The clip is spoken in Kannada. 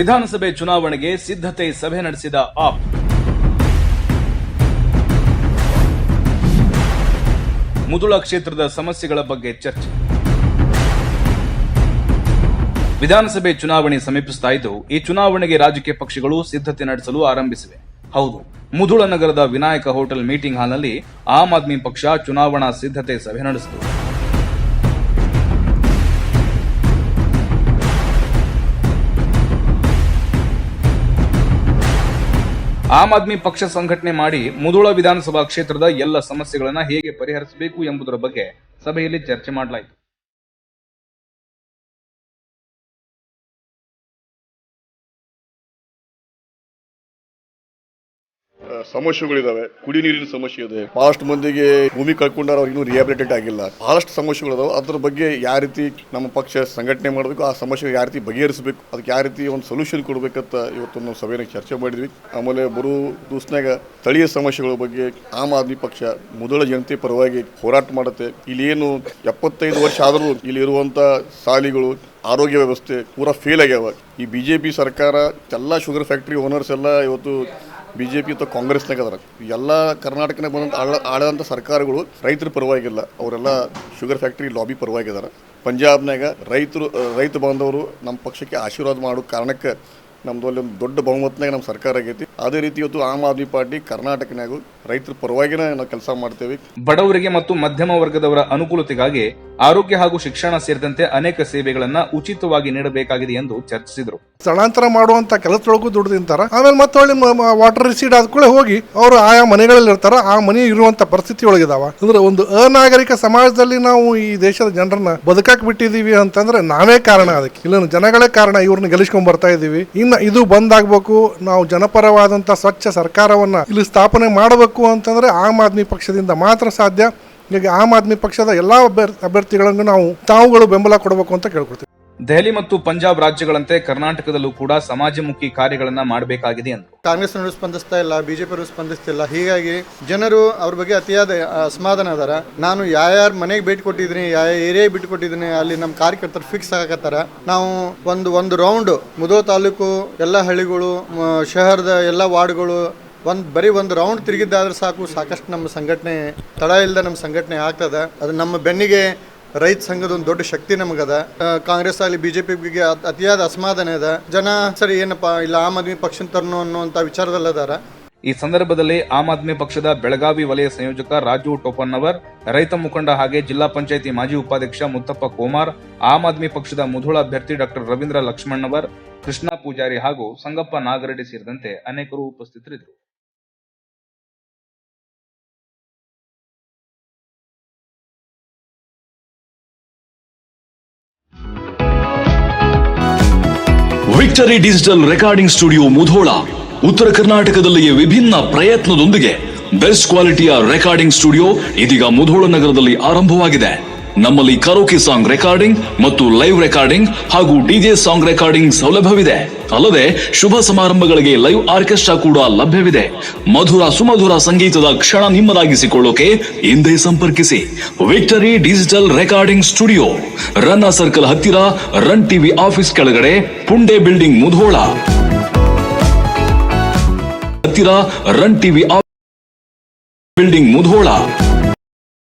ವಿಧಾನಸಭೆ ಚುನಾವಣೆಗೆ ಸಿದ್ಧತೆ ಸಭೆ ನಡೆಸಿದ ಆಪ್. ಮುದುಳ ಕ್ಷೇತ್ರದ ಸಮಸ್ಯೆಗಳ ಬಗ್ಗೆ ಚರ್ಚೆ. ವಿಧಾನಸಭೆ ಚುನಾವಣೆ ಸಮೀಪಿಸ್ತಾ ಇದ್ದು, ಈ ಚುನಾವಣೆಗೆ ರಾಜಕೀಯ ಪಕ್ಷಗಳು ಸಿದ್ಧತೆ ನಡೆಸಲು ಆರಂಭಿಸಿವೆ. ಹೌದು ಮುದುಳ ನಗರದ ವಿನಾಯಕ ಹೋಟೆಲ್ ಮೀಟಿಂಗ್ ಹಾಲ್ನಲ್ಲಿ ಆಮ್ ಆದ್ಮಿ ಪಕ್ಷ ಚುನಾವಣಾ ಸಿದ್ಧತೆ ಸಭೆ ನಡೆಸಿತು. ಆಮ್ ಆದ್ಮಿ ಪಕ್ಷ ಸಂಘಟನೆ ಮಾಡಿ ಮುದುಳ ವಿಧಾನಸಭಾ ಕ್ಷೇತ್ರದ ಎಲ್ಲ ಸಮಸ್ಯೆಗಳನ್ನು ಹೇಗೆ ಪರಿಹರಿಸಬೇಕು ಎಂಬುದರ ಬಗ್ಗೆ ಸಭೆಯಲ್ಲಿ ಚರ್ಚೆ ಮಾಡಲಾಯಿತು. ಸಮಸ್ಯೆಗಳಿದಾವೆ. ಕುಡಿ ನೀರಿನ ಸಮಸ್ಯೆ ಇದೆ. ಬಹಳಷ್ಟು ಮಂದಿಗೆ ಭೂಮಿ ಕಳ್ಕೊಂಡಾರ ಇನ್ನೂ ರಿಹಾಬಿಲಿಟೇಟ್ ಆಗಿಲ್ಲ. ಬಹಳಷ್ಟು ಸಮಸ್ಯೆಗಳಿದಾವೆ. ಅದ್ರ ಬಗ್ಗೆ ಯಾವ ರೀತಿ ನಮ್ಮ ಪಕ್ಷ ಸಂಘಟನೆ ಮಾಡಬೇಕು, ಆ ಸಮಸ್ಯೆ ಯಾವ ರೀತಿ ಬಗೆಹರಿಸಬೇಕು, ಅದಕ್ಕೆ ಯಾವ ರೀತಿ ಒಂದು ಸೊಲ್ಯೂಷನ್ ಕೊಡಬೇಕಂತ ಇವತ್ತು ನಾವು ಸಭೆನ ಚರ್ಚೆ ಮಾಡಿದ್ವಿ. ಆಮೇಲೆ ಬರು ದಿವಸನಾಗ ಸ್ಥಳೀಯ ಸಮಸ್ಯೆಗಳ ಬಗ್ಗೆ ಆಮ್ ಆದ್ಮಿ ಪಕ್ಷ ಮೊದಲ ಜನತೆ ಪರವಾಗಿ ಹೋರಾಟ ಮಾಡುತ್ತೆ. ಇಲ್ಲಿ ಏನು ಎಪ್ಪತ್ತೈದು ವರ್ಷ ಆದರೂ ಇಲ್ಲಿ ಇರುವಂತ ಸಾಲಿಗಳು, ಆರೋಗ್ಯ ವ್ಯವಸ್ಥೆ ಪೂರಾ ಫೇಲ್ ಆಗ್ಯಾವ. ಈ ಬಿ ಜೆ ಪಿ ಸರ್ಕಾರ, ಎಲ್ಲ ಶುಗರ್ ಫ್ಯಾಕ್ಟ್ರಿ ಓನರ್ಸ್ ಎಲ್ಲ ಇವತ್ತು ಬಿ ಜೆ ಪಿ ಅಥವಾ ಕಾಂಗ್ರೆಸ್ನಾಗ ಅದರ. ಎಲ್ಲ ಕರ್ನಾಟಕನಾಗ ಬಂದಂಥ ಆಳ ಆಳದಂಥ ಸರ್ಕಾರಗಳು ರೈತರ ಪರವಾಗಿಲ್ಲ. ಅವರೆಲ್ಲ ಶುಗರ್ ಫ್ಯಾಕ್ಟ್ರಿ ಲಾಬಿ ಪರವಾಗಿದ್ದಾರೆ ಪಂಜಾಬ್ನಾಗ ರೈತರು, ರೈತ ಬಾಂಧವರು ನಮ್ಮ ಪಕ್ಷಕ್ಕೆ ಆಶೀರ್ವಾದ ಮಾಡೋ ಕಾರಣಕ್ಕೆ ನಮ್ಮದು ಅಲ್ಲಿ ಒಂದು ದೊಡ್ಡ ಬಹುಮತನಾಗ ನಮ್ಮ ಸರ್ಕಾರ ಆಗೈತಿ. ಅದೇ ರೀತಿ ಇವತ್ತು ಆಮ್ ಆದ್ಮಿ ಪಾರ್ಟಿ ಕರ್ನಾಟಕನಾಗೂ ರೈತರ ಪರವಾಗಿನ ನಾವು ಕೆಲಸ ಮಾಡ್ತೇವೆ. ಬಡವರಿಗೆ ಮತ್ತು ಮಧ್ಯಮ ವರ್ಗದವರ ಅನುಕೂಲತೆಗಾಗಿ ಆರೋಗ್ಯ ಹಾಗೂ ಶಿಕ್ಷಣ ಸೇರಿದಂತೆ ಅನೇಕ ಸೇವೆಗಳನ್ನ ಉಚಿತವಾಗಿ ನೀಡಬೇಕಾಗಿದೆ ಎಂದು ಚರ್ಚಿಸಿದರು. ಸ್ಥಳಾಂತರ ಮಾಡುವಂತ ಕೆಲಸದೊಳಗೂ ದುಡ್ಡು ತಿಂತಾರ. ಆಮೇಲೆ ಮತ್ತೆ ಹೊಳ್ಳಿ ವಾಟರ್ ರಿಸೀಡ್ ಆದ ಕೂಡಲೇ ಹೋಗಿ ಅವರು ಆಯಾ ಮನೆಗಳಲ್ಲಿ ಇರ್ತಾರ. ಆ ಮನೆ ಇರುವಂತ ಪರಿಸ್ಥಿತಿ ಒಳಗಿದಾವ ಅಂದ್ರೆ ಒಂದು ಅನಾಗರಿಕ ಸಮಾಜದಲ್ಲಿ ನಾವು ಈ ದೇಶದ ಜನರನ್ನ ಬದುಕಾಕ್ ಬಿಟ್ಟಿದೀವಿ ಅಂತಂದ್ರೆ ನಾವೇ ಕಾರಣ ಅದಕ್ಕೆ. ಇಲ್ಲ ಜನಗಳೇ ಕಾರಣ ಇವ್ರನ್ನ ಗೆಲ್ಲಿಸ್ಕೊಂಡ್ ಬರ್ತಾ ಇದೀವಿ. ಇನ್ನು ಇದು ಬಂದಾಗಬೇಕು ನಾವು ಜನಪರವಾದಂತ ಸ್ವಚ್ಛ ಸರ್ಕಾರವನ್ನ ಇಲ್ಲಿ ಸ್ಥಾಪನೆ ಮಾಡಬೇಕು ಅಂತಂದ್ರೆ ಆಮ್ ಆದ್ಮಿ ಪಕ್ಷದಿಂದ ಮಾತ್ರ ಸಾಧ್ಯ. ಈಗ ಆಮ್ ಆದ್ಮಿ ಪಕ್ಷದ ಎಲ್ಲ ಅಭ್ಯರ್ಥಿ ಅಭ್ಯರ್ಥಿಗಳನ್ನು ನಾವು ತಾವುಗಳು ಬೆಂಬಲ ಕೊಡಬೇಕು ಅಂತ ಕೇಳ್ಕೊಳ್ತೀವಿ. ದೆಹಲಿ ಮತ್ತು ಪಂಜಾಬ್ ರಾಜ್ಯಗಳಂತೆ ಕರ್ನಾಟಕದಲ್ಲೂ ಕೂಡ ಸಮಾಜಮುಖಿ ಕಾರ್ಯಗಳನ್ನ ಮಾಡಬೇಕಾಗಿದೆ ಎಂದರು ಕಾಂಗ್ರೆಸ್ನವರು ಸ್ಪಂದಿಸ್ತಾ ಇಲ್ಲ ಬಿಜೆಪಿಯವರು ಸ್ಪಂದಿಸ್ತಿಲ್ಲ. ಹೀಗಾಗಿ ಜನರು ಅವ್ರ ಬಗ್ಗೆ ಅತಿಯಾದ ಅಸಮಾಧಾನ ಅದಾರ. ನಾನು ಯಾರ್ಯಾರ ಮನೆಗೆ ಭೇಟಿ ಕೊಟ್ಟಿದ್ದೀನಿ ಯಾವ ಏರಿಯಾ ಬಿಟ್ಟು ಕೊಟ್ಟಿದ್ದೀನಿ ಅಲ್ಲಿ ನಮ್ಮ ಕಾರ್ಯಕರ್ತರು ಫಿಕ್ಸ್ ಆಗತ್ತಾರ ನಾವು ಒಂದು ಒಂದು ರೌಂಡ್ ಮುದೋ ತಾಲೂಕು ಎಲ್ಲ ಹಳ್ಳಿಗಳು ಶಹರದ ಎಲ್ಲ ವಾರ್ಡ್ಗಳು ಒಂದು ಬರೀ ಒಂದು ರೌಂಡ್ ತಿರುಗಿದ್ದಾದ್ರೆ ಸಾಕು, ಸಾಕಷ್ಟು ನಮ್ಮ ಸಂಘಟನೆ, ತಡ ಇಲ್ಲದೆ ನಮ್ಮ ಸಂಘಟನೆ ಆಗ್ತದ. ಅದು ನಮ್ಮ ಬೆನ್ನಿಗೆ ರೈತ ಸಂಘದ ಒಂದು ದೊಡ್ಡ ಶಕ್ತಿ ನಮಗದ. ಕಾಂಗ್ರೆಸ್ ಆಗಲಿ ಬಿಜೆಪಿ ಜೆ ಅತ್- ಅತಿಯಾದ ಅಸಮಾಧಾನ ಅದ ಜನ, ಸರಿ, ಏನಪ್ಪ, ಇಲ್ಲ, ಆಮ್ ಆದ್ಮಿ ಪಕ್ಷ ತರನು ಅನ್ನುವಂಥ ವಿಚಾರದಲ್ಲದಾರ ಈ ಸಂದರ್ಭದಲ್ಲಿ ಆಮ್ ಆದ್ಮಿ ಪಕ್ಷದ ಬೆಳಗಾವಿ ವಲಯ ಸಂಯೋಜಕ ರಾಜು ಟೋಪನ್ನವರ್, ರೈತ ಮುಖಂಡ ಹಾಗೆ ಜಿಲ್ಲಾ ಪಂಚಾಯಿತಿ ಮಾಜಿ ಉಪಾಧ್ಯಕ್ಷ ಮುತ್ತಪ್ಪ ಕೋಮಾರ್, ಆಮ್ ಆದ್ಮಿ ಪಕ್ಷದ ಮುಧುಳ ಅಭ್ಯರ್ಥಿ ಡಾಕ್ಟರ್ ರವೀಂದ್ರ ಲಕ್ಷ್ಮಣ್ಣವರ್ ಕೃಷ್ಣ ಪೂಜಾರಿ ಹಾಗೂ ಸಂಗಪ್ಪ ನಾಗರೆಡ್ಡಿ ಸೇರಿದಂತೆ ಅನೇಕರು ಉಪಸ್ಥಿತರಿದ್ದರು. Victory digital recording studio Mudhol ಉತ್ತರ ಕರ್ನಾಟಕದಲ್ಲಿಯೇ ವಿಭಿನ್ನ ಪ್ರಯತ್ನದೊಂದಿಗೆ ಬೆಸ್ಟ್ ಕ್ವಾಲಿಟಿಯ ರೆಕಾರ್ಡಿಂಗ್ ಸ್ಟುಡಿಯೋ ಇದೀಗ ಮುಧೋಳ ನಗರದಲ್ಲಿ ಆರಂಭವಾಗಿದೆ. ನಮ್ಮಲ್ಲಿ ಕರೋಕೆ ಸಾಂಗ್ ರೆಕಾರ್ಡಿಂಗ್ ಮತ್ತು ಲೈವ್ ರೆಕಾರ್ಡಿಂಗ್ ಹಾಗೂ ಡಿಜೆ ಸಾಂಗ್ ರೆಕಾರ್ಡಿಂಗ್ ಸೌಲಭ್ಯವಿದೆ. ಅಲ್ಲದೆ ಶುಭ ಸಮಾರಂಭಗಳಿಗೆ ಲೈವ್ ಆರ್ಕೆಸ್ಟ್ರಾ ಕೂಡ ಲಭ್ಯವಿದೆ. ಮಧುರ ಸುಮಧುರ ಸಂಗೀತದ ಕ್ಷಣ ನಿಮ್ಮದಾಗಿಸಿಕೊಳ್ಳೋಕೆ ಹಿಂದೆ ಸಂಪರ್ಕಿಸಿ. Victory digital recording studio Ranna circle ಹತ್ತಿರ ರನ್ ಟಿವಿ ಆಫೀಸ್ ಕೆಳಗಡೆ ಪುಂಡೆ ಬಿಲ್ಡಿಂಗ್ ಮುಧೋಳ. ಹತ್ತಿರ ರನ್ ಟಿವಿ ಬಿಲ್ಡಿಂಗ್ ಮುಧೋಳ.